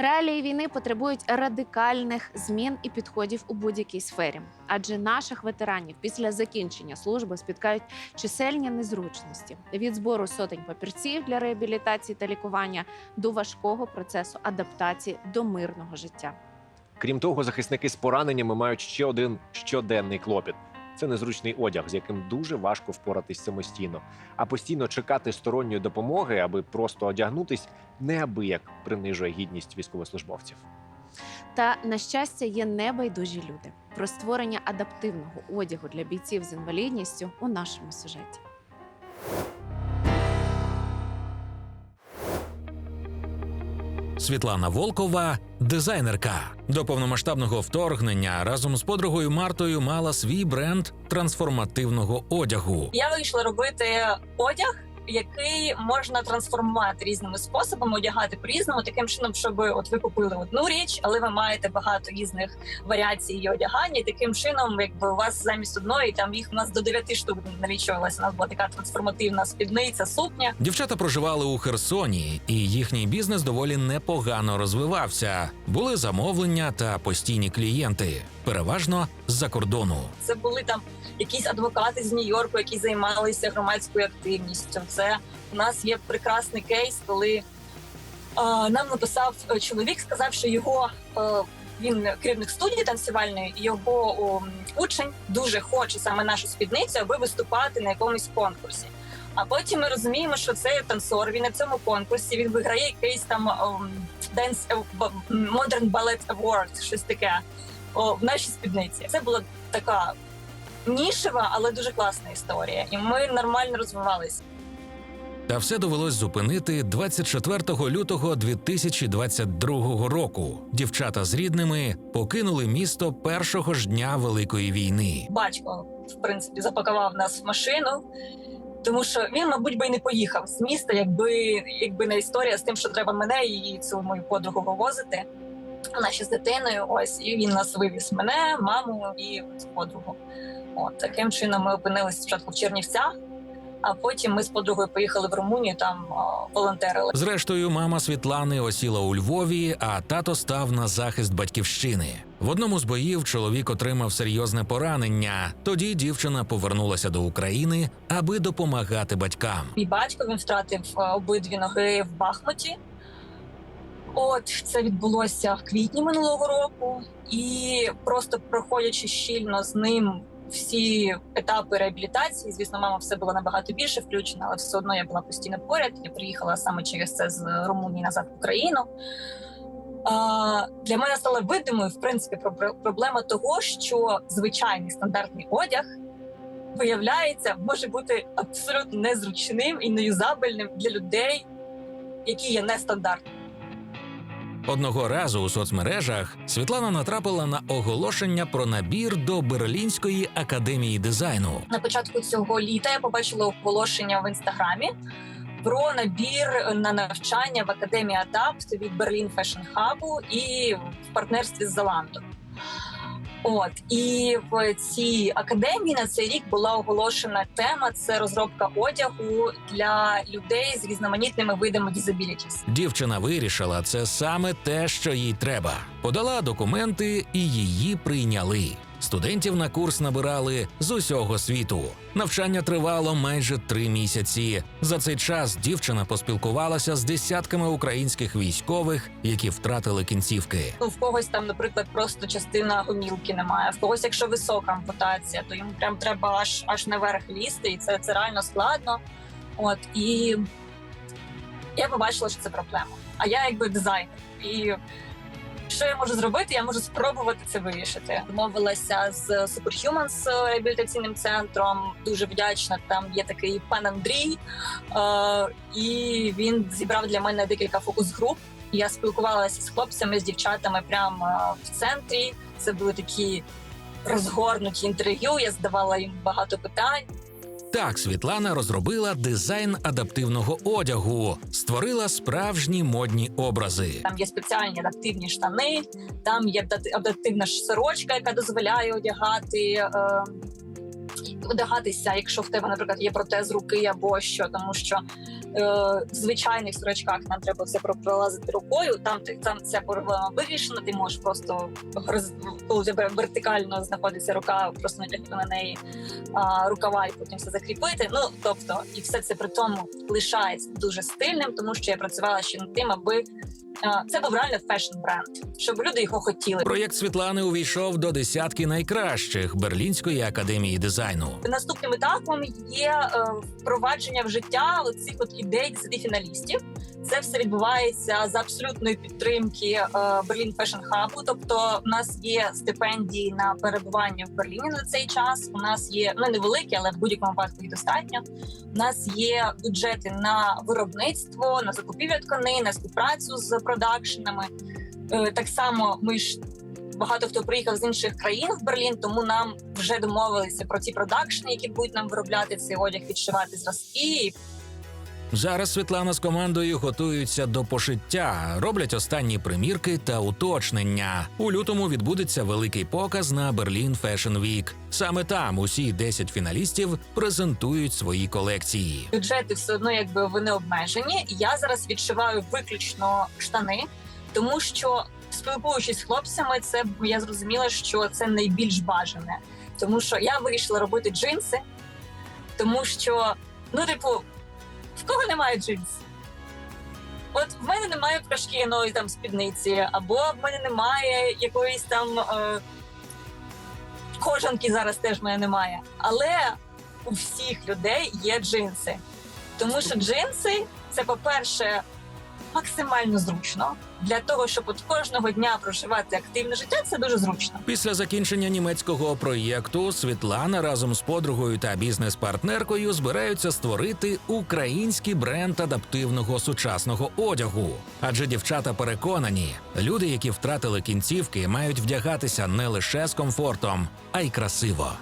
Реалії війни потребують радикальних змін і підходів у будь-якій сфері, адже наших ветеранів після закінчення служби спіткають чисельні незручності від збору сотень папірців для реабілітації та лікування до важкого процесу адаптації до мирного життя. Крім того, захисники з пораненнями мають ще один щоденний клопіт. Це незручний одяг, з яким дуже важко впоратись самостійно. А постійно чекати сторонньої допомоги, аби просто одягнутись, неабияк принижує гідність військовослужбовців. Та на щастя, є небайдужі люди про створення адаптивного одягу для бійців з інвалідністю у нашому сюжеті. Світлана Волкова дизайнерка. До повномасштабного вторгнення разом з подругою Мартою мала свій бренд трансформативного одягу. Я вийшла робити одяг, який можна трансформувати різними способами, одягати по-різному, таким чином, щоб от ви купили одну річ, але ви маєте багато різних варіацій її одягання. І таким чином, якби у вас замість одної, там їх у нас до 9 штук налічувалося. У нас була така трансформативна спідниця, сукня. Дівчата проживали у Херсоні, і їхній бізнес доволі непогано розвивався. Були замовлення та постійні клієнти, переважно з-за кордону. Це були там якісь адвокати з Нью-Йорку, які займалися громадською активністю. Це у нас є прекрасний кейс, коли нам написав е, чоловік, сказав, що його е, він керівник студії танцювальної, його учень дуже хоче саме нашу спідницю, аби виступати на якомусь конкурсі. А потім ми розуміємо, що цей танцор він на цьому конкурсі він виграє якийсь там Dance Modern Ballet Award, щось таке о, в нашій спідниці. Це була така нішева, але дуже класна історія, і ми нормально розвивалися. Та все довелось зупинити 24 лютого 2022 року. Дівчата з рідними покинули місто першого ж дня Великої війни. Батько, в принципі, запакував нас в машину, тому що він, мабуть, би й не поїхав з міста, якби якби не історія з тим, що треба мене і цю мою подругу вивозити. Вона ще з дитиною. Ось і він нас вивіз мене, маму і подругу. От таким чином ми опинилися спочатку в Чернівцях, а потім ми з подругою поїхали в Румунію, там волонтерили. Зрештою, мама Світлани осіла у Львові, а тато став на захист батьківщини. В одному з боїв чоловік отримав серйозне поранення. Тоді дівчина повернулася до України, аби допомагати батькам. Мій батько він втратив обидві ноги в Бахмуті. От це відбулося в квітні минулого року, і просто проходячи щільно з ним всі етапи реабілітації. Звісно, мама все була набагато більше включена, але все одно я була постійно поряд. Я приїхала саме через це з Румунії назад в Україну. Для мене стала видимою в принципі про- проблема того, що звичайний стандартний одяг виявляється, може бути абсолютно незручним і неюзабельним для людей, які є нестандартними. Одного разу у соцмережах Світлана натрапила на оголошення про набір до Берлінської академії дизайну. На початку цього літа я побачила оголошення в інстаграмі про набір на навчання в академії Адапт від Берлін Фешн Хабу і в партнерстві з Zalando. От і в цій академії на цей рік була оголошена тема: це розробка одягу для людей з різноманітними видами дізабілітіс. Дівчина вирішила, це саме те, що їй треба. Подала документи і її прийняли. Студентів на курс набирали з усього світу. Навчання тривало майже три місяці. За цей час дівчина поспілкувалася з десятками українських військових, які втратили кінцівки. Ну, в когось там, наприклад, просто частина гомілки немає. В когось, якщо висока ампутація, то йому прям треба аж аж наверх лізти, і це, це реально складно. От і я побачила, що це проблема. А я якби дизайнер. І що я можу зробити? Я можу спробувати це вирішити. Домовилася з Superhumans реабілітаційним центром. Дуже вдячна. Там є такий пан Андрій, е, і він зібрав для мене декілька фокус-груп. Я спілкувалася з хлопцями, з дівчатами прямо е, в центрі. Це були такі розгорнуті інтерв'ю. Я задавала їм багато питань. Так Світлана розробила дизайн адаптивного одягу, створила справжні модні образи. Там є спеціальні адаптивні штани, там є адапти- адаптивна сорочка, яка дозволяє одягати е, одягатися, якщо в тебе, наприклад, є протез руки або що, тому що е, в звичайних сорочках нам треба про- пролазити рукою. Там ти там ця проблема вирішена. Ти можеш просто коли тебе вертикально знаходиться рука, просто натягнути на неї а, рукава і потім все закріпити. Ну тобто, і все це при тому лишається дуже стильним, тому що я працювала ще над тим, аби це був реально фешн бренд, щоб люди його хотіли. Проєкт Світлани увійшов до десятки найкращих Берлінської академії дизайну. Наступним етапом є е, впровадження в життя цих от ідей десяти фіналістів. Це все відбувається за абсолютної підтримки Berlin Fashion Hub. Тобто, у нас є стипендії на перебування в Берліні на цей час. У нас є ну невеликі, але в будь-якому випадку їх достатньо. У нас є бюджети на виробництво, на закупівлю тканин, на співпрацю з продакшенами. Е, Так само ми ж багато хто приїхав з інших країн в Берлін, тому нам вже домовилися про ці продакшни, які будуть нам виробляти цей одяг, відшивати зразки. Зараз Світлана з командою готуються до пошиття, роблять останні примірки та уточнення. У лютому відбудеться великий показ на Berlin Fashion Week. Саме там усі 10 фіналістів презентують свої колекції. Бюджети все одно якби вони обмежені. Я зараз відшиваю виключно штани, тому що спілкуючись з хлопцями, це я зрозуміла, що це найбільш бажане, тому що я вирішила робити джинси, тому що ну, типу, в кого немає джинс? От в мене немає прошкіної там спідниці, або в мене немає якоїсь там е, кожанки зараз теж в мене немає. Але у всіх людей є джинси. Тому що джинси це, по-перше, максимально зручно. Для того, щоб от кожного дня проживати активне життя, це дуже зручно. Після закінчення німецького проєкту Світлана разом з подругою та бізнес-партнеркою збираються створити український бренд адаптивного сучасного одягу. Адже дівчата переконані, люди, які втратили кінцівки, мають вдягатися не лише з комфортом, а й красиво.